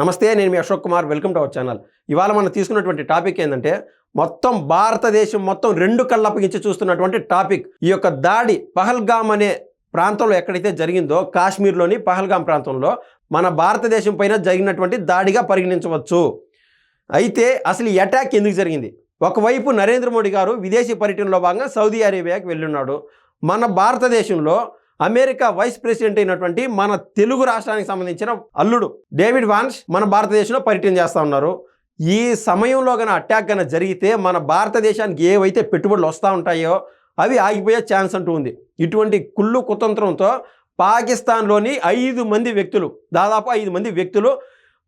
నమస్తే నేను మీ Ashok Kumar. Welcome to our channel. ఇవాళ మనం తీసుకున్నటువంటి టాపిక్ ఏంటంటే మొత్తం భారతదేశం మొత్తం రెండు కళ్ళప్పగించి చూస్తున్నటువంటి టాపిక్. ఈ యొక్క దాడి పహల్గామ్ అనే ప్రాంతంలో ఎక్కడైతే జరిగిందో కాశ్మీర్లోని పహల్గామ్ ప్రాంతంలో మన భారతదేశం పైన జరిగినటువంటి దాడిగా పరిగణించవచ్చు. అయితే అసలు ఈ అటాక్ ఎందుకు జరిగింది? ఒకవైపు నరేంద్ర మోడీ గారు విదేశీ పర్యటనలో భాగంగా సౌదీ అరేబియాకి వెళ్ళున్నాడు. మన భారతదేశంలో అమెరికా వైస్ ప్రెసిడెంట్ అయినటువంటి మన తెలుగు రాష్ట్రానికి సంబంధించిన అల్లుడు డేవిడ్ వాన్స్ మన భారతదేశంలో పర్యటన చేస్తూ ఉన్నారు. ఈ సమయంలో గన అటాక్ గన జరిగితే మన భారతదేశానికి ఏవైతే పెట్టుబడులు వస్తూ ఉంటాయో అవి ఆగిపోయే ఛాన్స్ అంటూ ఉంది. ఇటువంటి కుళ్ళు కుతంత్రంతో పాకిస్తాన్లోని ఐదు మంది వ్యక్తులు దాదాపు ఐదు మంది వ్యక్తులు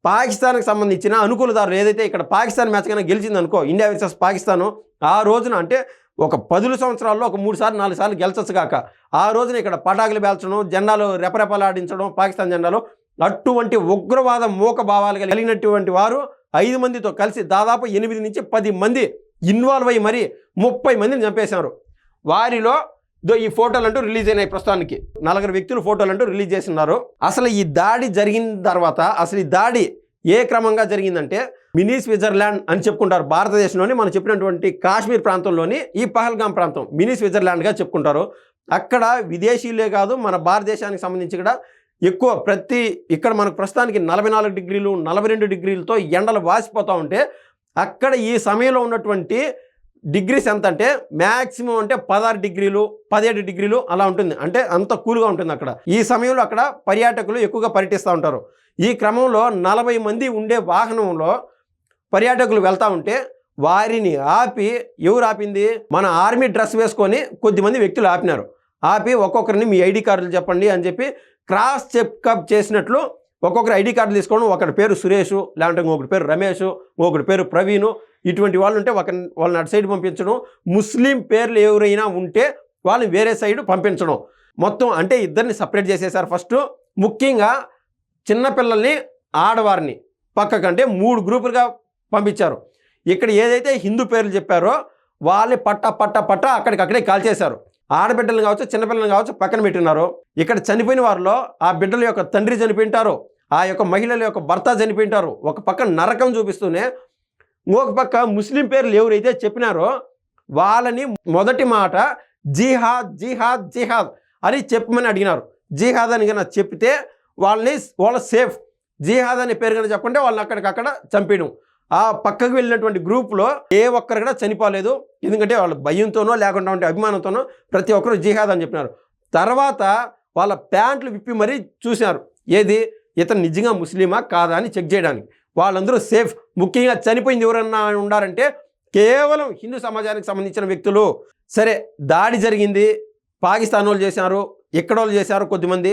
పాకిస్తాన్కి సంబంధించిన అనుకూలదారులు ఏదైతే ఇక్కడ పాకిస్తాన్ మ్యాచ్ కన్నా గెలిచిందనుకో ఇండియా వర్సెస్ పాకిస్తాను ఆ రోజున అంటే ఒక పదుల సంవత్సరాల్లో ఒక మూడు సార్లు నాలుగు సార్లు గెలచచ్చు కాక ఆ రోజున ఇక్కడ పటాకులు పేల్చడం జెండాలు రెపరెపలాడించడం పాకిస్తాన్ జెండాలు అటువంటి ఉగ్రవాద మూక భావాలు కలిగినటువంటి వారు ఐదు మందితో కలిసి దాదాపు ఎనిమిది నుంచి పది మంది ఇన్వాల్వ్ అయ్యి మరి ముప్పై మందిని చంపేశారు. వారిలో దో ఈ ఫోటోలు అంటూ రిలీజ్ అయినాయి ప్రస్తుతానికి. నలుగురు వ్యక్తులు ఫోటోలు అంటూ రిలీజ్ చేసినారు అసలు ఈ దాడి జరిగిన తర్వాత అసలు ఈ దాడి ఏ క్రమంగా జరిగిందంటే మినీ స్విట్జర్లాండ్ అని చెప్పుకుంటారు. భారతదేశంలోని మనం చెప్పినటువంటి కాశ్మీర్ ప్రాంతంలోని ఈ పహల్గాం ప్రాంతం మినీ స్విట్జర్లాండ్గా చెప్పుకుంటారు. అక్కడ విదేశీయులే కాదు మన భారతదేశానికి సంబంధించి కూడా ఎక్కువ ప్రతి ఇక్కడ మనకు ప్రస్తుతానికి నలభై నాలుగు డిగ్రీలు నలభై రెండు డిగ్రీలతో ఎండలు వాసిపోతూ ఉంటే అక్కడ ఈ సమయంలో ఉన్నటువంటి డిగ్రీస్ ఎంత అంటే మ్యాక్సిమం అంటే పదహారు డిగ్రీలు పదిహేడు డిగ్రీలు అలా ఉంటుంది. అంటే అంత కూల్గా ఉంటుంది అక్కడ. ఈ సమయంలో అక్కడ పర్యాటకులు ఎక్కువగా పర్యటిస్తూ ఉంటారు. ఈ క్రమంలో నలభై మంది ఉండే వాహనంలో పర్యాటకులు వెళ్తూ ఉంటే వారిని ఆపి ఎవరు ఆపింది? మన ఆర్మీ డ్రెస్ వేసుకొని కొద్దిమంది వ్యక్తులు ఆపినారు. ఆపి ఒక్కొక్కరిని మీ ఐడి కార్డులు చెప్పండి అని చెప్పి క్రాస్ చెక్అప్ చేసినట్లు ఒక్కొక్కరు ఐడి కార్డులు తీసుకోవడం ఒకరి పేరు సురేష్ లేదంటే ఇంకొకటి పేరు రమేష్ ఒకటి పేరు ప్రవీణ్ ఇటువంటి వాళ్ళు ఉంటే ఒక వాళ్ళని అటు సైడ్ పంపించడం. ముస్లిం పేర్లు ఎవరైనా ఉంటే వాళ్ళని వేరే సైడ్ పంపించడం. మొత్తం అంటే ఇద్దరిని సపరేట్ చేసేసారు ఫస్ట్. ముఖ్యంగా చిన్నపిల్లల్ని ఆడవారిని పక్కకంటే మూడు గ్రూపులుగా పంపించారు. ఇక్కడ ఏదైతే హిందూ పేర్లు చెప్పారో వాళ్ళని పట్ట పట్ట పట్ట అక్కడికక్కడే కాల్చేశారు. ఆడబిడ్డలను కావచ్చు చిన్నపిల్లలు కావచ్చు పక్కన పెట్టినారు. ఇక్కడ చనిపోయిన వారిలో ఆ బిడ్డల యొక్క తండ్రి చనిపోయింటారు. ఆ యొక్క మహిళల యొక్క భర్త చనిపోయింటారు. ఒక పక్క నరకం చూపిస్తూనే ఇంకొక పక్క ముస్లిం పేర్లు ఎవరైతే చెప్పినారో వాళ్ళని మొదటి మాట జిహాద్ జిహాద్ జిహాద్ అని చెప్పమని అడిగినారు. జిహాద్ అని కనుక చెప్తే వాళ్ళని వాళ్ళ సేఫ్. జిహాద్ అనే పేరు కనుక చెప్పంటే వాళ్ళని అక్కడికక్కడ చంపేయడం. ఆ పక్కకు వెళ్ళినటువంటి గ్రూప్లో ఏ ఒక్కరు కూడా చనిపోలేదు. ఎందుకంటే వాళ్ళ భయంతోనో లేకుండా ఉంటే అభిమానంతోనో ప్రతి ఒక్కరు జిహాద్ అని చెప్పినారు. తర్వాత వాళ్ళ ప్యాంట్లు విప్పి మరీ చూశారు ఏది? ఇతను నిజంగా ముస్లిమా? కాదా? అని చెక్ చేయడానికి. వాళ్ళందరూ సేఫ్. ముఖ్యంగా చనిపోయింది ఎవరన్నా ఉండారంటే కేవలం హిందూ సమాజానికి సంబంధించిన వ్యక్తులు. సరే దాడి జరిగింది. పాకిస్తాన్ వాళ్ళు చేశారు ఎక్కడ వాళ్ళు చేశారు కొద్దిమంది.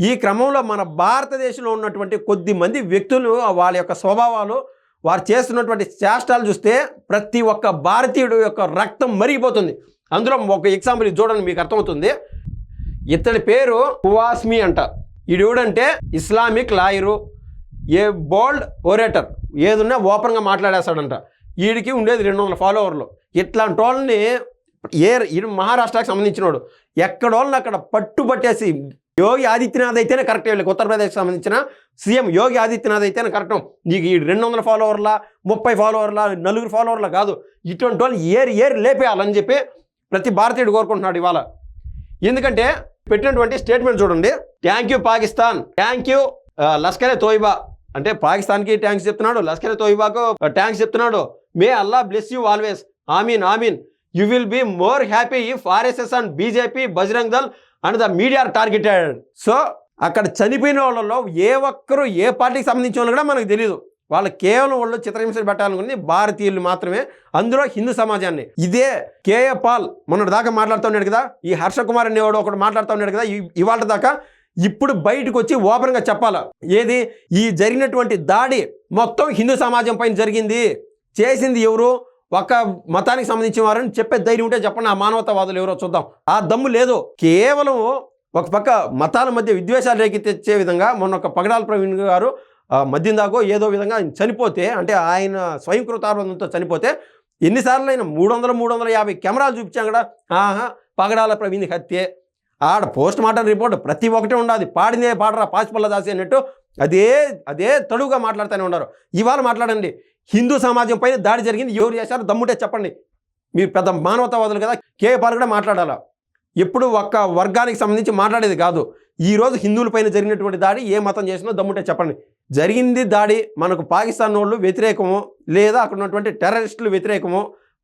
ఈ క్రమంలో మన భారతదేశంలో ఉన్నటువంటి కొద్దిమంది వ్యక్తులు వాళ్ళ యొక్క స్వభావాలు వారు చేస్తున్నటువంటి చేష్టాలు చూస్తే ప్రతి ఒక్క భారతీయుడు యొక్క రక్తం మరిగిపోతుంది. అందులో ఒక ఎగ్జాంపుల్ చూడండి మీకు అర్థమవుతుంది. ఇతడి పేరు కువాస్మి అంట. ఈడెవడంటే Islamic lawyer. A bold orator ఏదున్నా ఓపెన్గా మాట్లాడేస్తాడంట. వీడికి ఉండేది రెండు వందల ఫాలోవర్లు. ఇట్లాంటి వాళ్ళని ఏ ఈడు మహారాష్ట్రకి సంబంధించినోడు. ఎక్కడోళ్ళని అక్కడ పట్టుబట్టేసి యోగి ఆదిత్యనాథ్ అయితేనే కరెక్ట్ వీళ్ళకి. ఉత్తరప్రదేశ్కి సంబంధించిన సీఎం యోగి ఆదిత్యనాథ్ అయితేనే కరెక్ట్. నీకు ఈ రెండు వందల ఫాలోవర్ల ముప్పై ఫాలోవర్ల నలుగురు ఫాలోవర్ల కాదు. ఇటువంటి వాళ్ళు ఏరి ఏరి లేపేయాలని చెప్పి ప్రతి భారతీయుడు కోరుకుంటున్నాడు ఇవాళ. ఎందుకంటే పెట్టినటువంటి స్టేట్మెంట్ చూడండి. Thank you Pakistan. Thank you Lashkar-e Taiba. అంటే పాకిస్తాన్కి ట్యాంక్స్ చెప్తున్నాడు లష్కరే తోయిబాకు ట్యాంక్స్ చెప్తున్నాడు. May Allah bless you always ఆమీన్ ఆమీన్ you will be more happy if RSS and BJP Bajrang Dal and the media targeted so అక్కడ చనిపోయిన వాళ్ళలో ఏ ఒక్కరు ఏ పార్టీకి సంబంధించిన వాళ్ళు కూడా మనకు తెలియదు వాళ్ళు కేవలం వాళ్ళు చిత్రహింసలు పెట్టాలనుకుంది భారతీయులు మాత్రమే అందులో హిందూ సమాజాన్ని. ఇదే కేఏ పాల్ మొన్నటి దాకా మాట్లాడుతూ ఉన్నాడు కదా ఈ హర్ష కుమార్ అనేవాడు ఒకడు మాట్లాడుతూ ఉన్నాడు కదా ఇవాళ దాకా ఇప్పుడు బయటకు వచ్చి ఓపెన్గా చెప్పాలి? ఏది? ఈ జరిగినటువంటి దాడి మొత్తం హిందూ సమాజం పైన జరిగింది. చేసింది ఎవరు? ఒక మతానికి సంబంధించిన వారని చెప్పే ధైర్యం ఉంటే చెప్పండి. ఆ మానవతావాదులు ఎవరో చూద్దాం. ఆ దమ్ము లేదు. కేవలం ఒక పక్క మతాల మధ్య విద్వేషాలు రేకెత్తిచ్చే విధంగా మొన్న ఒక పగడాల ప్రవీణ్ గారు ఆ, మద్యం ఏదో విధంగా చనిపోతే అంటే ఆయన స్వయంకృతార్థంతో చనిపోతే ఎన్నిసార్లు అయినా మూడు వందల మూడు వందల యాభై కెమెరాలు చూపించాం కూడా ఆహా పగడాల ప్రవీణ్ హత్యే. ఆడ పోస్ట్ మార్టం రిపోర్ట్ ప్రతి ఒక్కటి ఉండాలి పాడిందే పాడరా పాచిపల్ల దాసి అన్నట్టు అదే అదే తడువుగా మాట్లాడుతూనే ఉన్నారు. ఇవాళ మాట్లాడండి. హిందూ సమాజం పైన దాడి జరిగింది. ఎవరు చేశారు దమ్ముటే చెప్పండి. మీరు పెద్ద మానవతావాదులు కదా. కే పాల్ కూడా మాట్లాడాలా? ఎప్పుడు ఒక్క వర్గానికి సంబంధించి మాట్లాడేది కాదు. ఈ రోజు హిందువుల పైన జరిగినటువంటి దాడి ఏ మతం చేసినా దమ్ముంటే చెప్పండి. జరిగింది దాడి మనకు పాకిస్తాన్ వాళ్ళు వ్యతిరేకము లేదా అక్కడ ఉన్నటువంటి టెర్రరిస్టులు వ్యతిరేకము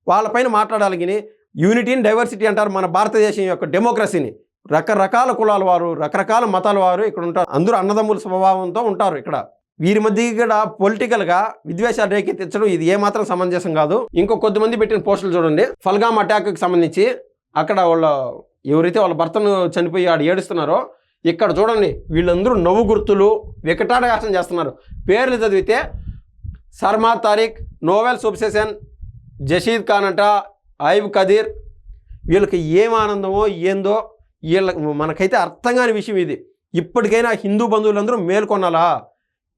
వాళ్ళపైన మాట్లాడాలి కానీ యూనిటీని డైవర్సిటీ అంటారు మన భారతదేశం యొక్క డెమోక్రసీని. రకరకాల కులాల వారు రకరకాల మతాల వారు ఇక్కడ ఉంటారు. అందరూ అన్నదమ్ముల స్వభావంతో ఉంటారు ఇక్కడ. వీరి మధ్య కూడా పొలిటికల్గా విద్వేషాలు రేకెత్తించడం ఇది ఏమాత్రం సమంజసం కాదు. ఇంకో కొద్దిమంది పెట్టిన పోస్టులు చూడండి. ఫల్గామ్ అటాక్కి సంబంధించి అక్కడ వాళ్ళ ఎవరైతే వాళ్ళ భర్తను చనిపోయి ఆడు ఏడుస్తున్నారో ఇక్కడ చూడండి వీళ్ళందరూ నవ్వు గుర్తులు వికటాటహాసం చేస్తున్నారు. పేర్లు చదివితే సర్మా తారిక్ నోవెల్ సుబ్సెసన్ జషీద్ ఖాన్ అంట ఐబ్ కదీర్ వీళ్ళకి ఏం ఆనందమో ఏందో వీళ్ళ మనకైతే అర్థం కాని విషయం ఇది. ఇప్పటికైనా హిందూ బంధువులందరూ మేల్కొనాలా?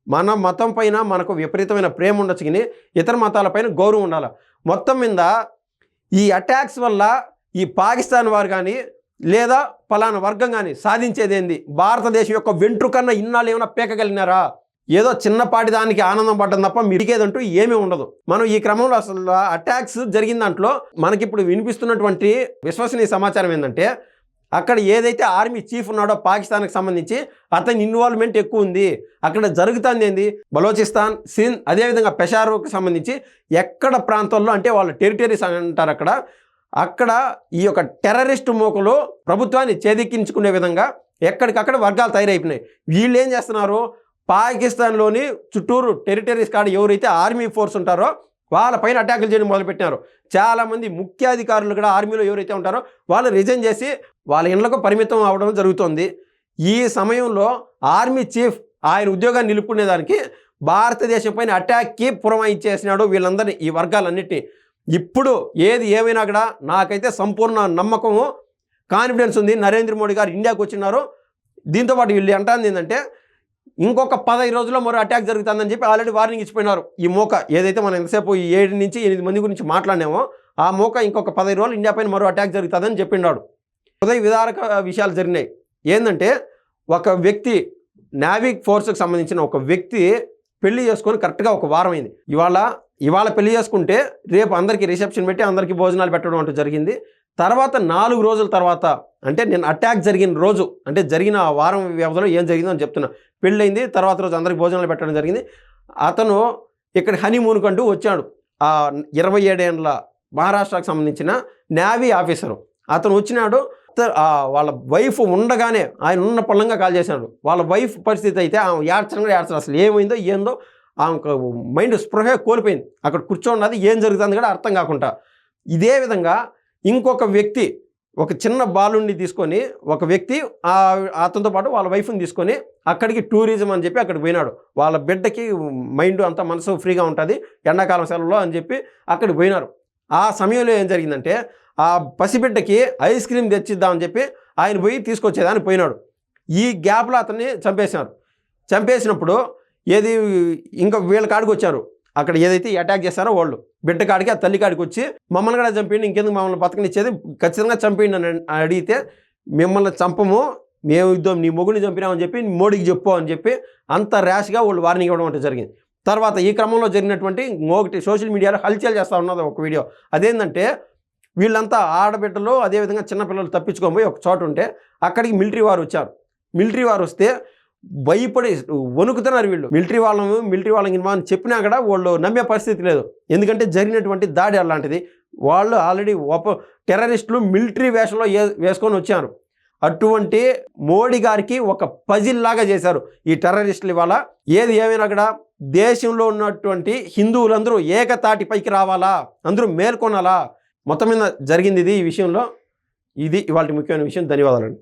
మన మతం పైన మనకు విపరీతమైన ప్రేమ ఉండొచ్చు కానీ ఇతర మతాలపైన గౌరవం ఉండాలి? మొత్తం మీద ఈ అటాక్స్ వల్ల ఈ పాకిస్తాన్ వారు కానీ లేదా పలానా వర్గం కానీ సాధించేదేంది భారతదేశం యొక్క వెంట్రుకన్నా ఇన్నాళ్ళు ఏమైనా పీకగలిగినారా? ఏదో చిన్నపాటి దానికి ఆనందం పడ్డం తప్ప మిడికేదంటూ ఏమీ ఉండదు. మనం ఈ క్రమంలో అసలు అటాక్స్ జరిగిన దాంట్లో మనకిప్పుడు వినిపిస్తున్నటువంటి విశ్వసనీయ సమాచారం ఏంటంటే అక్కడ ఏదైతే ఆర్మీ చీఫ్ ఉన్నాడో పాకిస్తాన్కి సంబంధించి అతని ఇన్వాల్వ్మెంట్ ఎక్కువ ఉంది. అక్కడ జరుగుతుంది ఏంది? బలోచిస్తాన్ సింధ్ అదేవిధంగా పెషారుకి సంబంధించి ఎక్కడ ప్రాంతాల్లో అంటే వాళ్ళ టెరిటరీస్ అంటారు అక్కడ. అక్కడ ఈ యొక్క టెర్రరిస్ట్ మోకలు ప్రభుత్వాన్ని చేదిక్కించుకునే విధంగా ఎక్కడికక్కడ వర్గాలు తయారైపోయినాయి. వీళ్ళు ఏం చేస్తున్నారు? పాకిస్తాన్లోని చుట్టూరు టెరిటరీస్ కాడ ఎవరైతే ఆర్మీ ఫోర్స్ ఉంటారో వాళ్ళపైన అటాకులు చేయడం మొదలుపెట్టినారు. చాలామంది ముఖ్యాధికారులు కూడా ఆర్మీలో ఎవరైతే ఉంటారో వాళ్ళు రిజైన్ చేసి వాళ్ళ ఇళ్ళకు పరిమితం అవడం జరుగుతుంది. ఈ సమయంలో ఆర్మీ చీఫ్ ఆయన ఉద్యోగాన్ని నిలుపుకునేదానికి భారతదేశం పైన అటాక్కి పురమాయించేసినాడు వీళ్ళందరినీ ఈ వర్గాలన్నిటినీ. ఇప్పుడు ఏది ఏమైనా కూడా నాకైతే సంపూర్ణ నమ్మకము కాన్ఫిడెన్స్ ఉంది. నరేంద్ర మోడీ గారు ఇండియాకు వచ్చినారు. దీంతోపాటు వీళ్ళు అంటాంది ఏంటంటే ఇంకొక పదహైదు రోజుల్లో మరో అటాక్ జరుగుతుందని చెప్పి ఆల్రెడీ వార్నింగ్ ఇచ్చిపోయినారు. ఈ మోక ఏదైతే మనం ఎంతసేపు ఈ ఏడు నుంచి ఎనిమిది మంది గురించి మాట్లాడినామో ఆ మోక ఇంకొక పదహైదు రోజులు ఇండియా పైన మరో అటాక్ జరుగుతుందని చెప్పినాడు హృదయ విదారక విషయాలు జరిగినాయి. ఏంటంటే ఒక వ్యక్తి నావిక్ ఫోర్స్కి సంబంధించిన ఒక వ్యక్తి పెళ్ళి చేసుకొని కరెక్ట్గా ఒక వారం అయింది. ఇవాళ ఇవాళ పెళ్ళి చేసుకుంటే రేపు అందరికీ రిసెప్షన్ పెట్టి అందరికీ భోజనాలు పెట్టడం అంటూ జరిగింది. తర్వాత నాలుగు రోజుల తర్వాత అంటే నేను అటాక్ జరిగిన రోజు అంటే జరిగిన ఆ వారం వ్యవధిలో ఏం జరిగిందో అని చెప్తున్నా. పెళ్ళైంది తర్వాత రోజు అందరికి భోజనాలు పెట్టడం జరిగింది. అతను ఇక్కడ హనీమూన్ కంటూ వచ్చాడు. ఆ ఇరవై ఏడేళ్ళ మహారాష్ట్రకు సంబంధించిన నేవీ ఆఫీసరు అతను వచ్చినాడు. వాళ్ళ వైఫ్ ఉండగానే ఆయన ఉన్న పొలంగా కాల్ చేశాడు. వాళ్ళ వైఫ్ పరిస్థితి అయితే ఆమె ఏడ్చడం కూడా ఏడ్చడం అసలు ఏమైందో ఏందో ఆమె మైండ్ స్పృహ కోల్పోయింది. అక్కడ కూర్చోన్నది ఏం జరుగుతుంది కూడా అర్థం కాకుండా. ఇదే విధంగా ఇంకొక వ్యక్తి ఒక చిన్న బాలుని తీసుకొని ఒక వ్యక్తి అతనితో పాటు వాళ్ళ వైఫ్ని తీసుకొని అక్కడికి టూరిజం అని చెప్పి అక్కడికి పోయినాడు. వాళ్ళ బిడ్డకి మైండ్ అంతా మనసు ఫ్రీగా ఉంటుంది ఎండాకాలం సెలవులో అని చెప్పి అక్కడికి పోయినారు. ఆ సమయంలో ఏం జరిగిందంటే ఆ పసిబిడ్డకి ఐస్ క్రీమ్ తెచ్చిద్దామని చెప్పి ఆయన పోయి తీసుకొచ్చేదాన్ని పోయినాడు. ఈ గ్యాప్లో అతన్ని చంపేసినారు చంపేసినప్పుడు ఏది ఇంకా వీళ్ళ కాడికి వచ్చారు. అక్కడ ఏదైతే అటాక్ చేశారో వాళ్ళు. బిడ్డ కాడికి ఆ తల్లి కాడికి వచ్చి మమ్మల్ని కూడా చంపిండి ఇంకెందుకు మమ్మల్ని బతకనిచ్చేది? ఖచ్చితంగా చంపేయండి అని అడిగితే మిమ్మల్ని చంపము మేము ఇద్దాం నీ మొగుడిని చంపినామని చెప్పి మోడీకి చెప్పు అని చెప్పి అంత ర్యాష్గా వాళ్ళు వార్నింగ్ ఇవ్వడం అంటే జరిగింది. తర్వాత ఈ క్రమంలో జరిగినటువంటి ఇంకొకటి సోషల్ మీడియాలో హల్చల్ చేస్తూ ఉన్నది ఒక వీడియో అదేంటంటే వీళ్ళంతా ఆడబిడ్డలు అదేవిధంగా చిన్నపిల్లలు తప్పించుకొని పోయి ఒక చోట ఉంటే అక్కడికి మిలిటరీ వారు వచ్చారు. మిలిటరీ వారు వస్తే భయపడి వణుకుతున్నారు వీళ్ళు. మిలిటరీ వాళ్ళము మిలిటరీ వాళ్ళకి ఇన్వా అని చెప్పినా కూడా వాళ్ళు నమ్మే పరిస్థితి లేదు. ఎందుకంటే జరిగినటువంటి దాడి అలాంటిది. వాళ్ళు ఆల్రెడీ ఒప టెర్రరిస్టులు మిలిటరీ వేషంలో ఏ- వేసుకొని వచ్చారు. అటువంటి మోడీ గారికి ఒక పజిల్ లాగా చేశారు ఈ టెర్రరిస్టుల ఇవాళ. ఏది ఏమైనా కూడా దేశంలో ఉన్నటువంటి హిందువులందరూ ఏకతాటిపైకి రావాలా? అందరూ మేల్కొనాలా? మొత్తం మీద జరిగింది ఇది ఈ విషయంలో. ఇది ఇవాళ ముఖ్యమైన విషయం. ధన్యవాదాలండి.